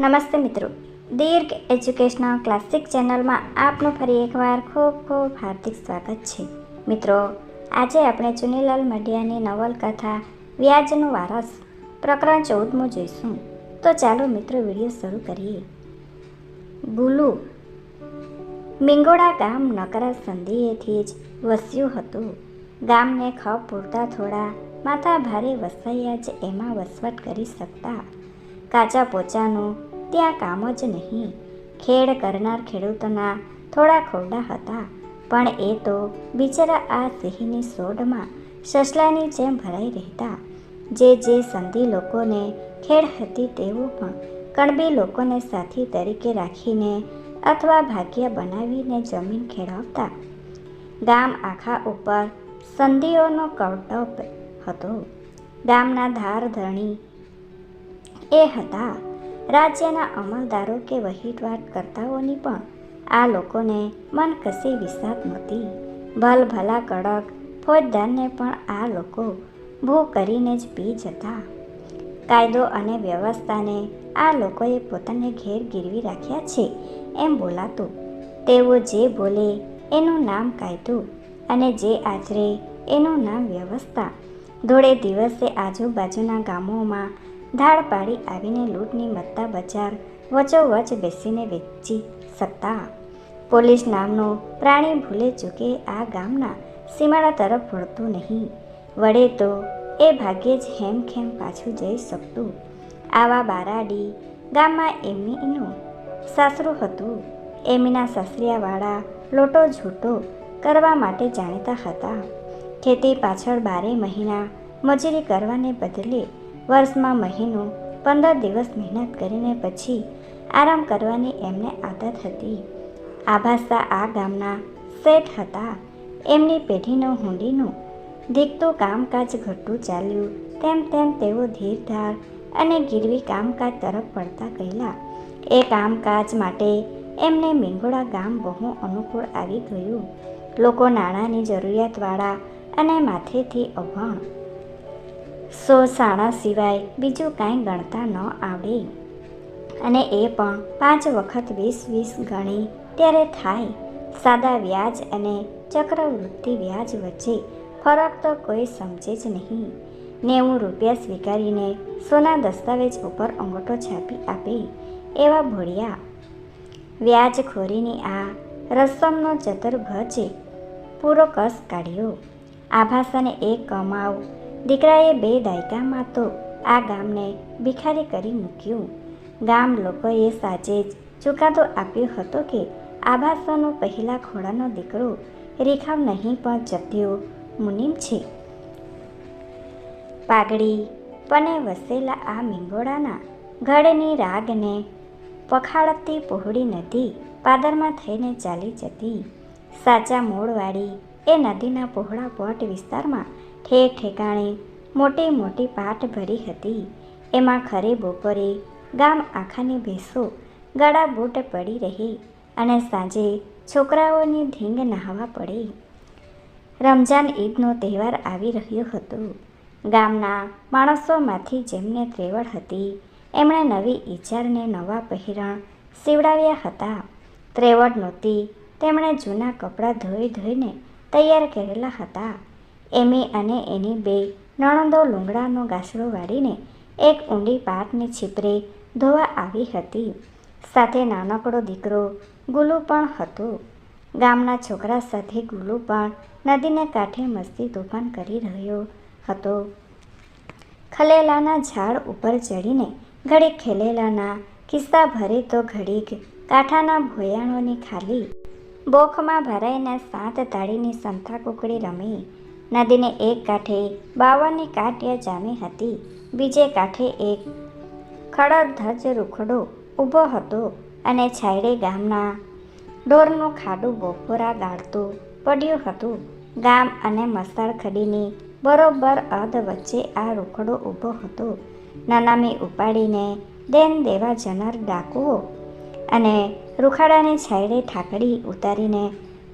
નમસ્તે મિત્રો. દીર્ઘ educational classic ચેનલમાં આપનું ફરી એકવાર ખૂબ ખૂબ હાર્દિક સ્વાગત છે. મિત્રો, આજે આપણે ચુનીલાલ મઢિયાની નવલકથા વ્યાજનો વારસ પ્રકરણ ચૌદમું જોઈશું. તો ચાલો મિત્રો વીડિયો શરૂ કરીએ. ગુલુ મિંગોડા ગામ નકરા સંધિએથી જ વસ્યું હતું. ગામને ખપ પૂરતા થોડા, માથા ભારે વસાયા જ એમાં વસવટ કરી શકતા. કાચા પોચાનું ત્યાં કામ જ નહીં. ખેડ કરનાર ખેડૂતોના થોડા ખોરડા હતા, પણ એ તો બિચારા આ સિંહની સોડમાં સસલાની જેમ ભરાઈ રહેતા. જે જે સંધિ લોકોને ખેડ હતી તેઓ પણ કણબી લોકોને સાથી તરીકે રાખીને અથવા ભાગ્ય બનાવીને જમીન ખેડાવતા. ગામ આખા ઉપર સંધિઓનો કવટપ હતો. ગામના ધાર ધણી એ હતા. રાજ્યના અમલદારો કે વહીવટ કરતાઓની પણ આ લોકોને મન કશી વિસાત નહોતી ભલ ભલા કડક ફોજદારને પણ આ લોકો ભૂ કરીને જ પી જતા. કાયદો અને વ્યવસ્થાને આ લોકોએ પોતાને ઘેર ગીરવી રાખ્યા છે એમ બોલાતું. તેઓ જે બોલે એનું નામ કાયદો અને જે આચરે એનું નામ વ્યવસ્થા. ધોળે દિવસે આજુબાજુના ગામોમાં ધાડ પાડી આવીને લૂંટની મત્તા બજાર વચોવચ બેસીને વેચી શકતા પોલીસ નામનું પ્રાણી ભૂલે ચૂકે આ ગામના સીમાડા તરફ વળતું નહીં. વળે તો એ ભાગ્યે જ હેમખેમ પાછું જઈ શકતું. આવા બારાડી ગામમાં એમીનું સાસરું હતું. એમીના સાસરિયાવાળા લોટો ઝૂટો કરવા માટે જાણીતા હતા. ખેતી પાછળ બારે મહિના મજૂરી કરવાને બદલે વર્ષમાં મહિનો, પંદર દિવસ મહેનત કરીને પછી આરામ કરવાની એમને આદત હતી. આભાસા આ ગામના શેઠ હતા. એમની પેઢીનું હુંડીનું દીખતું કામકાજ ઘટતું ચાલ્યું. તેમ તેમ તેઓ ધીરધાર અને ગીરવી કામકાજ તરફ પડતા ગયેલા. એ કામકાજ માટે એમને મીંગોળા ગામ બહુ અનુકૂળ આવી ગયું. લોકો નાણાંની જરૂરિયાતવાળા અને માથેથી અભણ સો શાળા સિવાય બીજું કાંઈ ગણતા ન આવડે. અને એ પણ પાંચ વખત વીસ વીસ ગણી ત્યારે થાય. સાદા વ્યાજ અને ચક્રવૃત્તિ વ્યાજ વચ્ચે ફરક તો કોઈ સમજે જ નહીં. નેવું રૂપિયા સ્વીકારીને સોના દસ્તાવેજ ઉપર અંગૂઠો છાપી આપે એવા ભોળિયા. વ્યાજખોરીની આ રસમનો ચતુર્ભજે પૂરો કસ કાઢ્યો. આભાસાને એક કમાવ દીકરાએ બે દાયકામાં તો આ ગામને ભિખારી કરી મૂક્યું. ગામ લોકોએ સાચે જ ચુકાદો આપ્યો હતો કે આભાસનો પહેલા ખોડાનો દીકરો રેખાવ નહીં પણ જત્યો મુનિમ છે. પાઘડી પને વસેલા આ મીંગોડાના ઘડની રાગને પખાડતી પહોળી નદી પાદરમાં થઈને ચાલી જતી સાચા મૂળવાળી એ નદીના પહોળા પોટ વિસ્તારમાં ઠેક ઠેકાણે મોટી મોટી પાટ ભરી હતી. એમાં ખરે બપોરે ગામ આખાની ભેંસો ગળા બૂટ પડી રહી અને સાંજે છોકરાઓની ધીંગ નહાવા પડી. રમજાન ઈદનો તહેવાર આવી રહ્યો હતો. ગામના માણસોમાંથી જેમને ત્રેવડ હતી, એમણે નવી ઈચારને નવા પહેરણ સીવડાવ્યા હતા. ત્રેવડ નહોતી, તેમણે જૂના કપડાં ધોઈ ધોઈને તૈયાર કરેલા હતા. એમી અને એની બે નણંદો લુંગડાનો ગાસડો વાળીને એક ઊંડી પાટની છીપરે ધોવા આવી હતી. સાથે નાનકડો દીકરો ગુલુ પણ હતો. ગામના છોકરા સાથે ગુલુ પણ નદીને કાંઠે મસ્તી તોફાન કરી રહ્યો હતો. ખલેલાના ઝાડ ઉપર ચડીને ઘડીક ખેલેલાના કિસ્સા ભરે તો ઘડીક કાંઠાના ભોયાણોની ખાલી બોખમાં ભરાઈને સાત તાળીની સંથા કુકડી રમી નદીને એક કાંઠે બાવાની કાંટિયા જામી હતી. બીજે કાંઠે એક ખડધજ રૂખડો ઊભો હતો અને છાયડે ગામના ઢોરનું ખાડું બપોરા ગાળતું પડ્યું હતું. ગામ અને મસાળ ખડીની બરોબર અધ વચ્ચે આ રૂખડો ઊભો હતો. નાનામી ઉપાડીને દેન દેવા જનાર ડાકુઓ અને રૂખાડાની છાયડે ઠાકડી ઉતારીને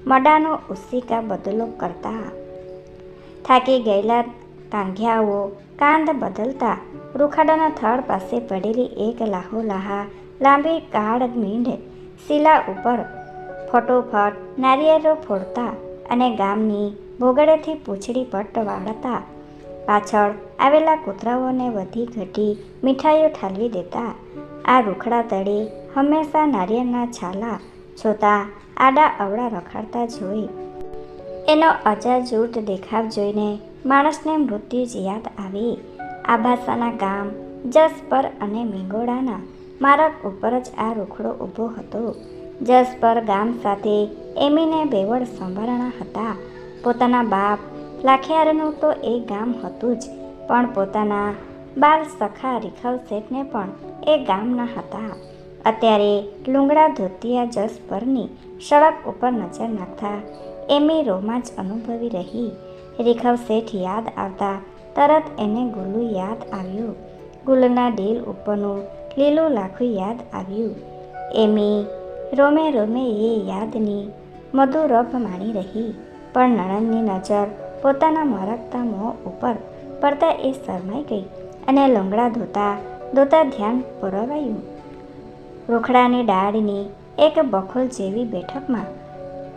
મડાનો ઉસીકા બદલો કરતા થાકી ગયેલા કાંઘિયાઓ કાંદ બદલતા રૂખાડાના થડ પાસે પડેલી એક લાહોલાહા લાંબી કાળ મીંઢ શિલા ઉપર ફટોફટ નારિયેળો ફોડતા અને ગામની ભોગળેથી પૂંછડી પટ્ટ વાળતા પાછળ આવેલા કૂતરાઓને વધી ઘટી મીઠાઈઓ ઠાલવી દેતા. આ રૂખડા તળે હંમેશા નારિયેળના છાલા છોતા આડા અવળા રખાડતા જોઈ એનો અજાજૂટ દેખાવ જોઈને માણસને મૃત્યુ જ યાદ આવી. આભાસાના ગામ, જસપર અને મીંગોડાના માર્ગ ઉપર જ આ રૂખડો ઊભો હતો. જસપર ગામ સાથે એમીને બેવડ સંભારણા હતા. પોતાના બાપ લાખિયારનું તો એ ગામ હતું જ, પણ પોતાના બાળ સખા રીખવ શેઠને પણ એ ગામના હતા. અત્યારે લુંગડા ધોતિયા જસપરની સડક ઉપર નજર નાખતા એમી રોમાંચ અનુભવી રહી. રેખવ શેઠ યાદ આવતા તરત એને ગુલ્લુ યાદ આવ્યું. ગુલ્લના ડીલ ઉપરનું લીલું લાખું યાદ આવ્યું. એમે રોમે રોમે એ યાદની મધુરભ માણી રહી. પણ નણંદની નજર પોતાના મરકતા મોં ઉપર પડતા એ શરમાઈ ગઈ અને લંગડા ધોતા ધોતા ધ્યાન પુરવાયું. રોખડાની ડાળની એક બખોલ જેવી બેઠકમાં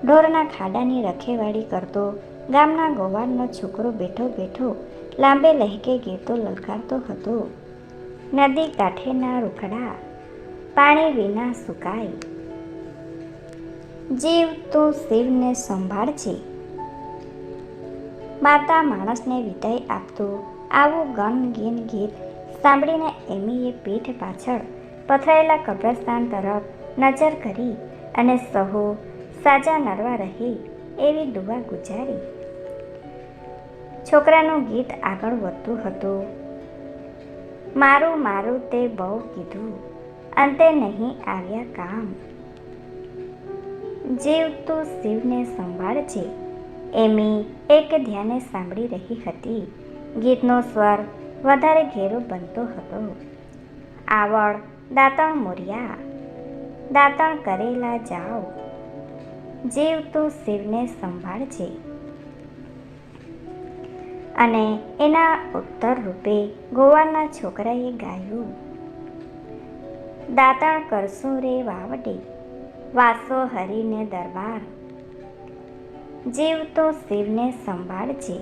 ઢોરના ખાડાની રખેવાળી કરતો, ગામના ગોવાળનો છોકરો બેઠો બેઠો લાંબે લહેકે ગીતો લલકારતો હતો. નદી કાંઠેના રૂખડા, પાણી વિના સુકાય. જીવ તું શિવને સંભાળજે માતા માણસને વિદાય આપતું, આવું ગનગીન ગીત સાંભળીને એમીએ પીઠ પાછળ પથરાયેલા કબ્રસ્તાન તરફ નજર કરી અને સહુ સાજા નરવા રહે એવી દુવા ગુજારી. છોકરાનું ગીત આગળ વધતું હતું. મારું મારું તે બહુ કીધું. અંતે નહીં આવ્યા કામ. જીવ તું શિવને સંભાળજે એમી એક ધ્યાને સાંભળી રહી હતી. ગીતનો સ્વર વધારે ઘેરો બનતો હતો. આવડ દાંતણ મોર્યા. દાંતણ કરેલા જાઓ. જીવ તું શિવને સંભાળજે. અને એના ઉત્તર રૂપે ગોવાના છોકરાએ ગાયું. દાંતણ કરશું રે વાવડે, વાસો હરીને દરબાર. જીવ તો શિવને સંભાળજે.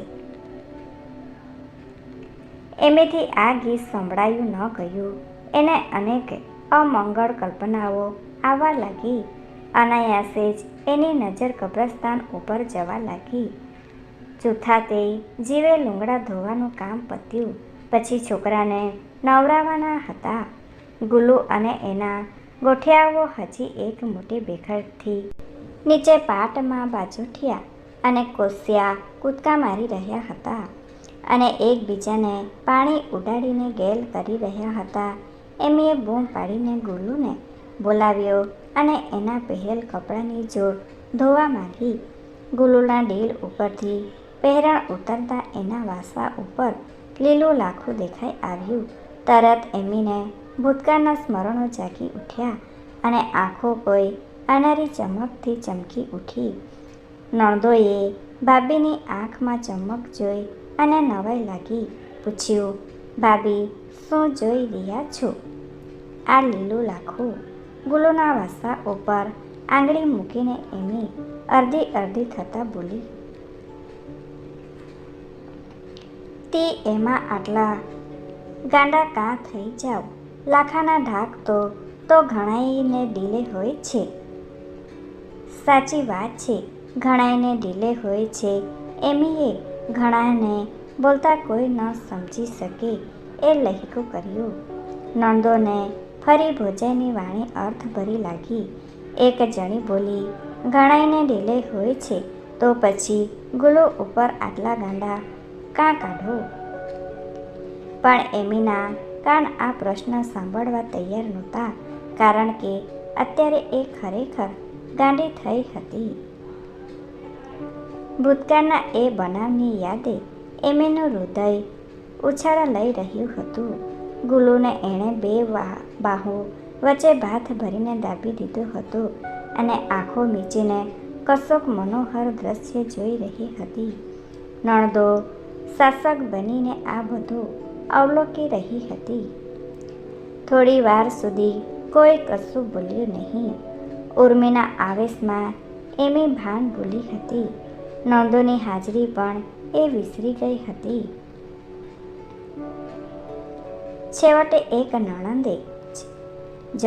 એમેથી આ ગીત સંભળાયું ન ગયું. એને અનેક અમંગળ કલ્પનાઓ આવવા લાગી. અનાયાસે જ એની નજર કબ્રસ્તાન ઉપર જવા લાગી. ચોથા તે જીવે લુંગડા ધોવાનું કામ પત્યું. પછી છોકરાને નવરાવાના હતા. ગુલ્લુ અને એના ગોઠિયાઓ હજી એક મોટી બેખડથી નીચે પાટમાં બાજુઠિયા અને કોસિયા કૂદકા મારી રહ્યા હતા અને એકબીજાને પાણી ઉડાડીને ગેલ કરી રહ્યા હતા. એમીએ બૂમ પાડીને ગુલુને બોલાવ્યો અને એના પહેરેલ કપડાની જોડ ધોવા માંગી. ગુલુના ડીલ ઉપરથી પહેરણ ઉતરતા એના વાસા ઉપર લીલું લાખું દેખાઈ આવ્યું. તરત એમીને ભૂતકાળના સ્મરણો જાગી ઉઠ્યા અને આંખો કોઈ અનારી ચમકથી ચમકી ઉઠી. નણદોએ ભાભીની આંખમાં ચમક જોઈ અને નવાઈ લાગી. પૂછ્યું, ભાભી, શું જોઈ રહ્યા છો? આ લીલું લાખું ગુલોના વાસા ઉપર આંગળી મૂકીને એમી અડધી અડધી થતાં બોલી, તે એમાં આટલા ગાંડા કાં થઈ જાઓ? લાખાના ઢાક તો તો ઘણાઈને ડીલે હોય છે. સાચી વાત છે, ઘણાઈને ડીલે હોય છે. એમીએ ઘણાને બોલતા કોઈ ન સમજી શકે. એ લહેકો કર્યો. નંદોને ફરી ભોજનની વાણી અર્થભરી લાગી. એક જણી બોલી ઘણાઈને ડીલે હોય છે, તો પછી ગુલો ઉપર આટલા ગાંડા કાં કાઢો? પણ એમીના કાન આ પ્રશ્ન સાંભળવા તૈયાર નહોતા, કારણ કે અત્યારે એ ખરેખર ગાંડી થઈ હતી. ભૂતકાળના એ બનાવની યાદે એમીનું હૃદય ઉછાળા લઈ રહ્યું હતું. ગુલુને એણે બે બાહુ વચ્ચે ભાત ભરીને દાબી દીધો હતો અને આંખો મીચીને કશોક મનોહર દ્રશ્ય જોઈ રહી હતી. નણદો શાસક બનીને આ બધું અવલોકી રહી હતી. થોડી વાર સુધી કોઈ કશું બોલ્યું નહીં. ઉર્મિના આવેશમાં એમી ભાન ભૂલી હતી. નોંધોની હાજરી પણ એ વિસરી ગઈ હતી. છેવટે એક નણંદે જ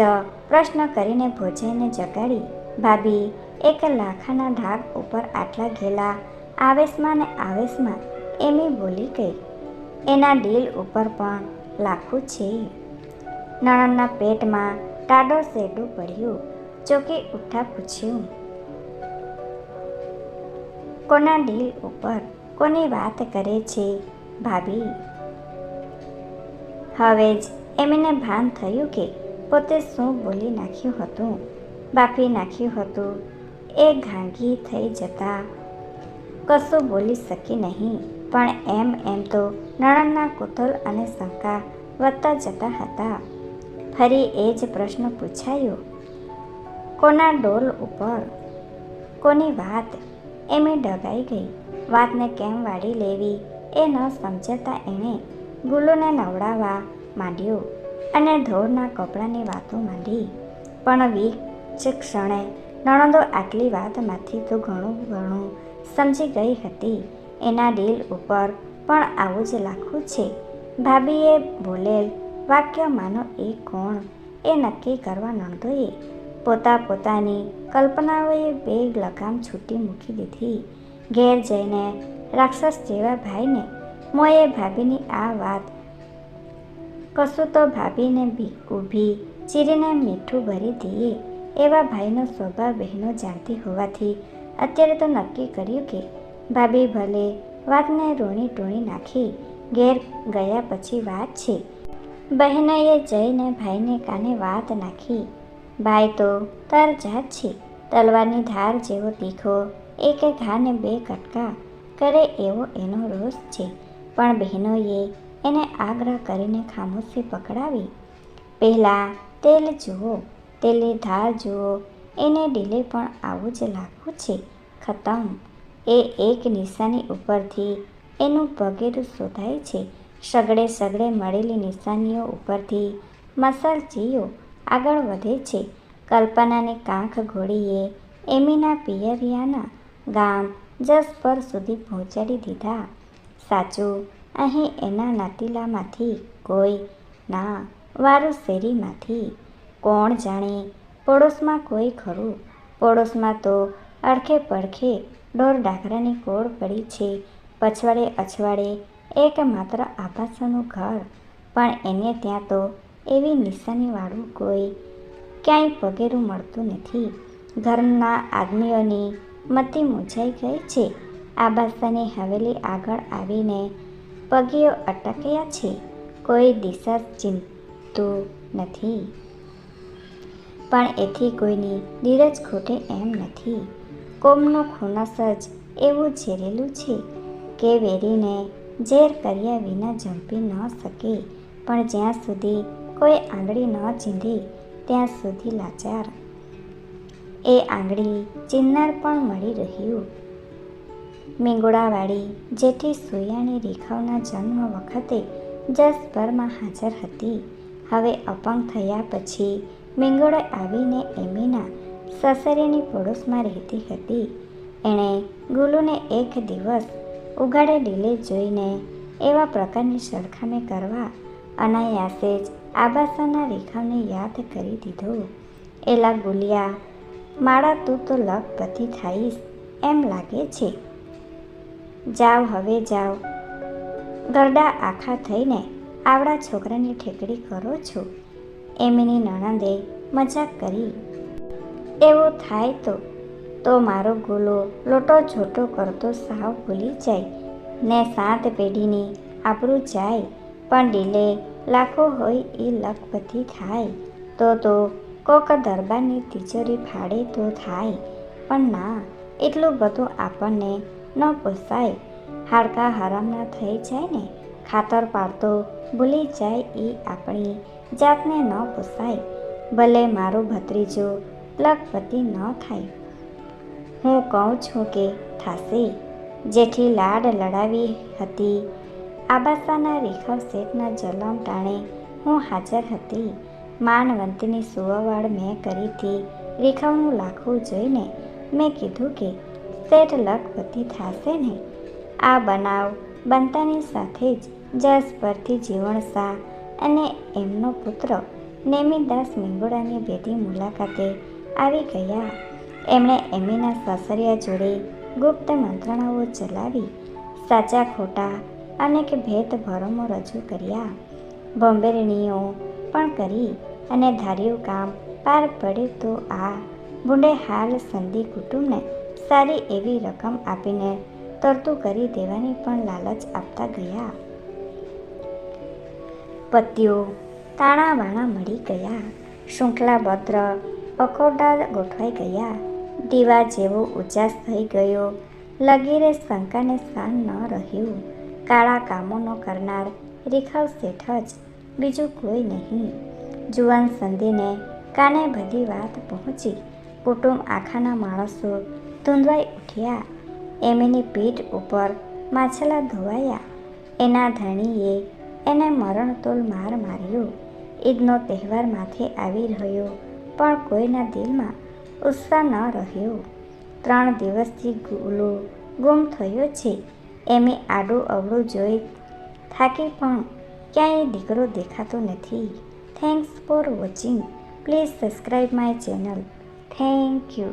પ્રશ્ન કરીને ભોજાઈને જગાડી, ભાભી, એક લાખાના ઢાક ઉપર આટલા ઘેલા આવેશમાં ને આવેશમાં એમી બોલી ગઈ, એના દિલ ઉપર પણ લાખું છે. નણંદના પેટમાં ટાડો શેડું પડ્યું, ચોકી ઉઠા પૂછ્યું, કોના દિલ ઉપર કોની વાત કરે છે, ભાભી? હવે જ એમને ભાન થયું કે પોતે શું બોલી નાખ્યું હતું? બાફી નાખ્યું હતું. એ ઘાંઘી થઈ જતા કશું બોલી શકી નહીં, પણ એમ એમ તો નણંદના કુતલ અને શંકા વધતા જતા હતા. ફરી એ જ પ્રશ્ન પૂછાયો, કોના ડોલ ઉપર? કોની વાત? એમે ડગાઈ ગઈ. વાતને કેમ વાળી લેવી એ ન સમજતા એણે ગુલુને નવડાવવા માંડ્યો અને ધોળના કપડાની વાતો માંડી. પણ વીક ક્ષણે નણંદો આટલી વાતમાંથી તો ઘણું ઘણું સમજી ગઈ હતી. એના દિલ ઉપર પણ આવું જ લાખું છે. ભાભીએ બોલેલ વાક્યમાંનો એ કોણ? એ નક્કી કરવા નણંદોએ પોતા પોતાની કલ્પનાઓએ બે લગામ છૂટી મૂકી દીધી. ઘેર જઈને રાક્ષસ જેવા ભાઈને મોએ ભાભીની આ વાત કશું તો ભાભીને બી ઊભી ચીરીને મીઠું ભરી દઈએ એવા ભાઈનો સ્વભાવ બહેનો જાણતી હોવાથી અત્યારે તો નક્કી કર્યું કે ભાભી ભલે વાતને રોણી ટોણી નાખી ઘેર ગયા પછી વાત છે. બહેનોએ જઈને ભાઈને કાને વાત નાખી. ભાઈ તો તાર જાત છે. તલવારની ધાર જેવો તીખો, એક ઘાને બે કટકા કરે એવો એનો રોષ છે. પણ બહેનોએ એને આગ્રહ કરીને ખામોશી પકડાવી. પહેલાં તેલ જુઓ, તેલની ધાર જુઓ, એને ડીલે પણ આવું જ લાગવું છે. ખતમ. એ એક નિશાની ઉપરથી એનું પગેરું શોધાય છે. સગડે સગડે મળેલી નિશાનીઓ ઉપરથી મસાલચીઓ આગળ વધે છે. કલ્પનાની કાંખ ઘોડીએ એમીના પિયરિયાના ગામ જસપર સુધી પહોંચાડી દીધા. સાચું, અહીં એના નાતીલામાંથી કોઈ, ના, વારું શેરીમાંથી કોણ જાણે? પડોશમાં કોઈ ખરું? પડોશમાં તો અડખે પડખે ઢોર ડાકરાની કોળ પડી છે. પછવાડે અછવાડે એકમાત્ર આભાસનું ઘર. પણ એને ત્યાં તો એવી નિશાનીવાળું કોઈ ક્યાંય પગેરું મળતું નથી. ઘરના આદમીઓની મતી મૂંઝાઈ ગઈ છે. આબાસાની હવેલી આગળ આવીને પગીઓ અટક્યા છે. કોઈ દિશા ચિંતું નથી. પણ એથી કોઈની ધીરજ ખૂટે એમ નથી. કોમનો ખુનસ જ એવું ઝેરેલું છે કે વેરીને ઝેર કર્યા વિના જંપી ન શકે. પણ જ્યાં સુધી કોઈ આંગળી ન ચીંધે, ત્યાં સુધી લાચાર. એ આંગળી ચિન્નાર પણ મળી રહ્યું. મીંગોડાવાળી જેઠી સુયાણી રેખાઓના જન્મ વખતે જસભરમાં હાજર હતી. હવે અપંગ થયા પછી મીંગોળે આવીને એમીના સસરીની પડોશમાં રહેતી હતી. એણે ગુલુને એક દિવસ ઉગાડે ડીલે જોઈને એવા પ્રકારની સરખામણી કરવા અનાયાસે જ આબાસાના રેખાને યાદ કરી દીધો. એલા ગુલિયા, માળા તું તો લખપતિ થાઈશ, એમ લાગે છે. જાવ હવે જાઓ ગરડા આખા થઈને આવડા છોકરાની ઠેકડી કરો છો. એમની નણંદે મજાક કરી, એવો થાય તો તો મારો ગોલો લોટો છોટો કરતો સાવ ભૂલી જાય. ને સાત પેઢીની આપણું જાય, પણ ડીલે લાખો હોય એ લખપતિ થાય. તો તો કોક દરબારની તિજોરી ફાડે તો થાય. પણ ના, એટલું બધું આપણને ન પોસાય. હાડકા હરામના થઈ જાય ને, ખાતર પાડતો ભૂલી જાય એ આપણી જાતને ન પોસાય. ભલે મારો ભત્રીજો લખપતિ ન થાય. હું કહું છું કે થાશે. જેથી લાડ લડાવી હતી. આબાસાના રેખા શેઠના જલમ ટાણે હું હાજર હતી. માનવંતીની સુવાવાડ મેં કરીથી રેખાઓનું લાખું જોઈને મેં કીધું કે શેઠ લખપતિ થશે નહીં. આ બનાવ બનતાની સાથે જ જસ પરથી અને એમનો પુત્ર નેમિદાસ મેંગોડાની ભેટી મુલાકાતે આવી ગયા. એમણે એમીના સાસરિયા જોડે ગુપ્ત મંત્રણાઓ ચલાવી, સાચા ખોટા અનેક ભેદ ભરમો રજૂ કર્યા. બોમ્બેરણીઓ પણ કરી અને ધાર્યું કામ પાર પડે તો આ બુંડે હાલ સંધિ કુટુંબને સારી એવી રકમ આપીને તરતું કરી દેવાની પણ લાલચ આપતા ગયા. પત્યો તાણાવાણા મળી ગયા. શૃંખલાબદ્ર પકોડા ગોઠવાઈ ગયા. દીવા જેવો ઉજાસ થઈ ગયો. લગીરે શંકાને સ્થાન ન રહ્યું. કાળા કામોનો કરનાર રીખાવ શેઠ જ બીજું કોઈ નહીં. જુવાન સંધીને કાને બધી વાત પહોંચી. કુટુંબ આખાના માણસો ધૂંધવાઈ ઉઠ્યા. એમ એની પીઠ ઉપર માછલા ધોવાયા. એના ધણીએ એને મરણતોલ માર માર્યો. ઈદનો તહેવાર માથે આવી રહ્યો, પણ કોઈના દિલમાં ઉત્સાહ ન રહ્યો. ત્રણ દિવસથી ગુલો ગુમ થયો છે. એમે આડું અવળું જોઈ થાકી પણ ક્યાંય દીકરો દેખાતો નથી. Thanks for watching please subscribe my channel thank you